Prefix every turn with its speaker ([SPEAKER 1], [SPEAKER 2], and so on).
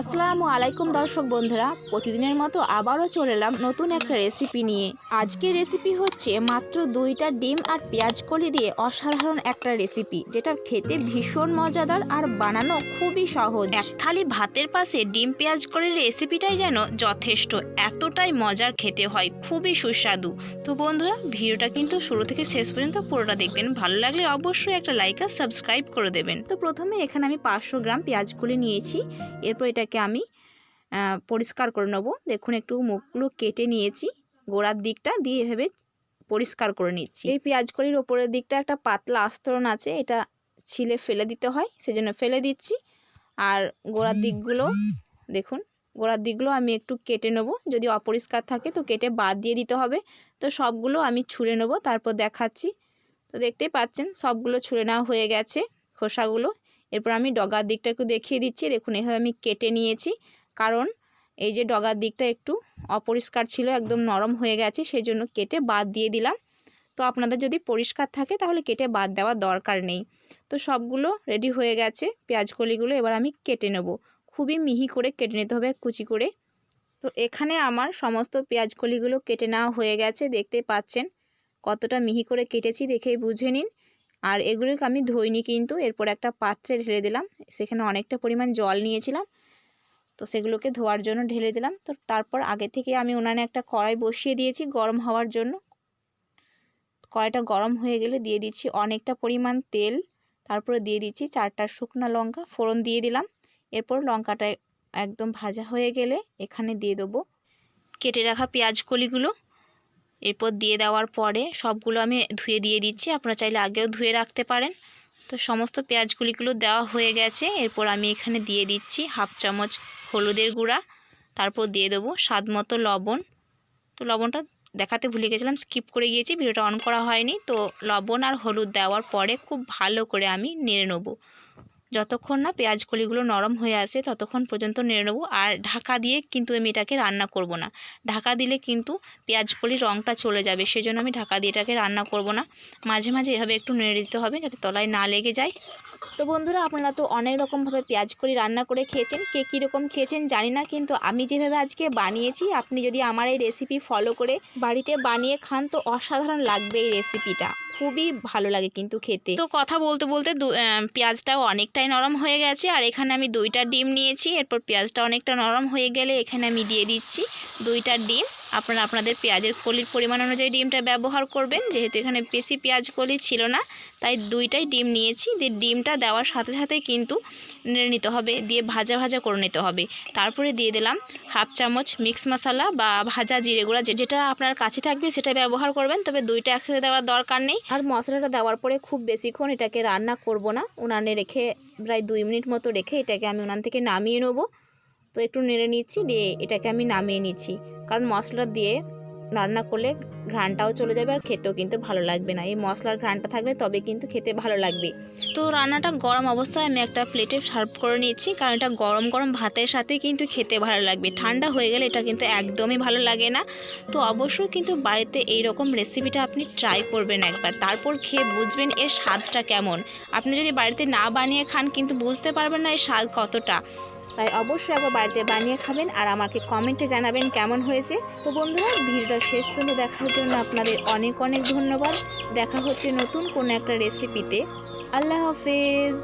[SPEAKER 1] আসসালামু আলাইকুম দর্শক বন্ধুরা প্রতিদিনের মতো আবারও চলে এলাম নতুন একটা রেসিপি নিয়ে। আজকের রেসিপি হচ্ছে মাত্র দুইটা ডিম আর পেঁয়াজ কলি দিয়ে অসাধারণ একটা রেসিপি যেটা খেতে ভীষণ মজাদার আর বানানো খুবই সহজ। এক থালি ভাতের পাশে ডিম পেঁয়াজ কলির রেসিপিটাই যেন যথেষ্ট এতটাই মজার খেতে হয় খুবই সুস্বাদু। তো বন্ধুরা ভিডিওটা কিন্তু শুরু থেকে শেষ পর্যন্ত পুরোটা দেখবেন ভালো লাগলে অবশ্যই একটা লাইক আর সাবস্ক্রাইব করে দেবেন। তো প্রথমে এখানে আমি পাঁচশো গ্রাম পেঁয়াজ কলি নিয়েছি এরপর এটাকে আমি পরিষ্কার করে নেব। দেখুন, একটু মুখগুলো কেটে নিয়েছি। গোড়ার দিকটা দিয়ে এভাবে পরিষ্কার করে নিচ্ছি। এই পেঁয়াজ কলির ওপরের দিকটা একটা পাতলা আস্তরণ আছে, এটা ছিলে ফেলে দিতে হয়, সেজন্য ফেলে দিচ্ছি। আর গোড়ার দিকগুলো, দেখুন, গোড়ার দিকগুলো আমি একটু কেটে নেব। যদি অপরিষ্কার থাকে তো কেটে বাদ দিয়ে দিতে হবে। তো সবগুলো আমি ছুলে নেব, তারপর দেখাচ্ছি। তো দেখতেই পাচ্ছেন, সবগুলো ছুলে নেওয়া হয়ে গেছে খোসাগুলো। এরপর আমি ডগার দিকটা একটু দেখিয়ে দিচ্ছি। দেখুন, এভাবে আমি কেটে নিয়েছি। কারণ এই যে ডগার দিকটা একটু অপরিষ্কার ছিল, একদম নরম হয়ে গেছে সেই জন্য কেটে বাদ দিয়ে দিলাম। তো আপনাদের যদি পরিষ্কার থাকে, তাহলে কেটে বাদ দেওয়ার দরকার নেই। তো সবগুলো রেডি হয়ে গেছে। পেঁয়াজ কলিগুলো এবার আমি কেটে নেব। খুবই মিহি করে কেটে নিতে হবে, কুচি করে। তো এখানে আমার সমস্ত পেঁয়াজ কলিগুলো কেটে নেওয়া হয়ে গেছে। দেখতে পাচ্ছেন কতটা মিহি করে কেটেছি দেখেই বুঝে নিন। আর এগুলোকে আমি ধইনি কিন্তু, এরপর একটা পাত্রে ঢেলে দিলাম। সেখানে অনেকটা পরিমাণ জল নিয়েছিলাম। তো সেগুলোকে ধোয়ার জন্য ঢেলে দিলাম। তো তারপর আগে থেকে আমি উনানে একটা কড়াই বসিয়ে দিয়েছি গরম হওয়ার জন্য। কড়াইটা গরম হয়ে গেলে দিয়ে দিচ্ছি অনেকটা পরিমাণ তেল। তারপরে দিয়ে দিচ্ছি চারটা শুকনো লঙ্কা, ফোড়ন দিয়ে দিলাম। এরপর লঙ্কাটা একদম ভাজা হয়ে গেলে এখানে দিয়ে দেবো। কেটে রাখা পেঁয়াজ কলিগুলো। এরপর দিয়ে দেওয়ার পরে সবগুলো আমি ধুয়ে দিয়ে দিচ্ছি। আপনারা চাইলে আগেও ধুয়ে রাখতে পারেন। তো সমস্ত পেঁয়াজগুলিগুলো দেওয়া হয়ে গেছে। এরপর আমি এখানে দিয়ে দিচ্ছি হাফ চামচ হলুদের গুঁড়া। তারপর দিয়ে দেবো স্বাদ মতো লবণ। তো লবণটা দেখাতে ভুলে গেছিলাম, স্কিপ করে গিয়েছি, ভিডিওটা অন করা হয়নি। তো লবণ আর হলুদ দেওয়ার পরে খুব ভালো করে আমি নেড়ে নেব। যতক্ষণ না পেঁয়াজ কলিগুলো নরম হয়ে আসে, ততক্ষণ পর্যন্ত নেড়ে নেব। আর ঢাকা দিয়ে কিন্তু আমি এটাকে রান্না করব না। ঢাকা দিলে কিন্তু পেঁয়াজ কলির রঙটা চলে যাবে, সেজন্য আমি ঢাকা দিয়ে এটাকে রান্না করব না। মাঝে মাঝে এভাবে একটু নেড়ে দিতে হবে যাতে তলায় না লেগে যায়। তো বন্ধুরা, আপনারা তো অনেক রকমভাবে পেঁয়াজ কলি রান্না করে খেয়েছেন, কে কীরকম খেয়েছেন জানি না, কিন্তু আমি যেভাবে আজকে বানিয়েছি, আপনি যদি আমার এই রেসিপি ফলো করে বাড়িতে বানিয়ে খান, তো অসাধারণ লাগবে এই রেসিপিটা খুবই ভালো লাগে কিন্তু খেতে। তো কথা বলতে বলতে পেঁয়াজটাও অনেকটাই নরম হয়ে গেছে, আর এখানে আমি দুইটা ডিম নিয়েছি, এরপর পেঁয়াজটা অনেকটা নরম হয়ে গেলে এখানে আমি দিয়ে দিচ্ছি দুইটা ডিম। আপনারা আপনাদের পেঁয়াজের কলির পরিমাণ অনুযায়ী ডিমটা ব্যবহার করবেন। যেহেতু এখানে বেশি পেঁয়াজ কলি ছিল না, তাই দুইটাই ডিম নিয়েছি। দিয়ে ডিমটা দেওয়ার সাথে সাথে কিন্তু নেড়ে নিতে হবে, দিয়ে ভাজা ভাজা করে নিতে হবে। তারপরে দিয়ে দিলাম হাফ চামচ মিক্স মশলা বা ভাজা জিরে গুঁড়া যেটা আপনার কাছে থাকবে সেটা ব্যবহার করবেন, তবে দুইটা একসাথে দেওয়ার দরকার নেই। আর মশলাটা দেওয়ার পরে খুব বেশিক্ষণ এটাকে রান্না করব না। উনানে রেখে প্রায় দুই মিনিট মতো রেখে এটাকে আমি উনান থেকে নামিয়ে নেব। তো একটু নেড়ে নিচ্ছি, দিয়ে এটাকে আমি নামিয়ে নিচ্ছি। কারণ মশলা দিয়ে রান্না করলে ঘ্রাণটাও চলে যাবে আর খেতেও কিন্তু ভালো লাগবে না। এই মশলার ঘ্রাণটা থাকলে তবে কিন্তু খেতে ভালো লাগবে। তো রান্নাটা গরম অবস্থায় আমি একটা প্লেটে সার্ভ করে নিচ্ছি, কারণ এটা গরম গরম ভাতের সাথে কিন্তু খেতে ভালো লাগবে। ঠান্ডা হয়ে গেলে এটা কিন্তু একদমই ভালো লাগে না। তো অবশ্যই কিন্তু বাড়িতে এই রকম রেসিপিটা আপনি ট্রাই করবেন একবার। তারপর খেয়ে বুঝবেন এর স্বাদটা কেমন। আপনি যদি বাড়িতে না বানিয়ে খান কিন্তু বুঝতে পারবেন না এর স্বাদ কতটা। তাই অবশ্যই একবার বাড়িতে বানিয়ে খাবেন আর আমাকে কমেন্টে জানাবেন কেমন হয়েছে। তো বন্ধুরা, ভিডিওটা শেষ পর্যন্ত দেখার জন্য আপনাদের অনেক অনেক ধন্যবাদ। দেখা হচ্ছে নতুন কোনো একটা রেসিপিতে আল্লাহ হাফেজ।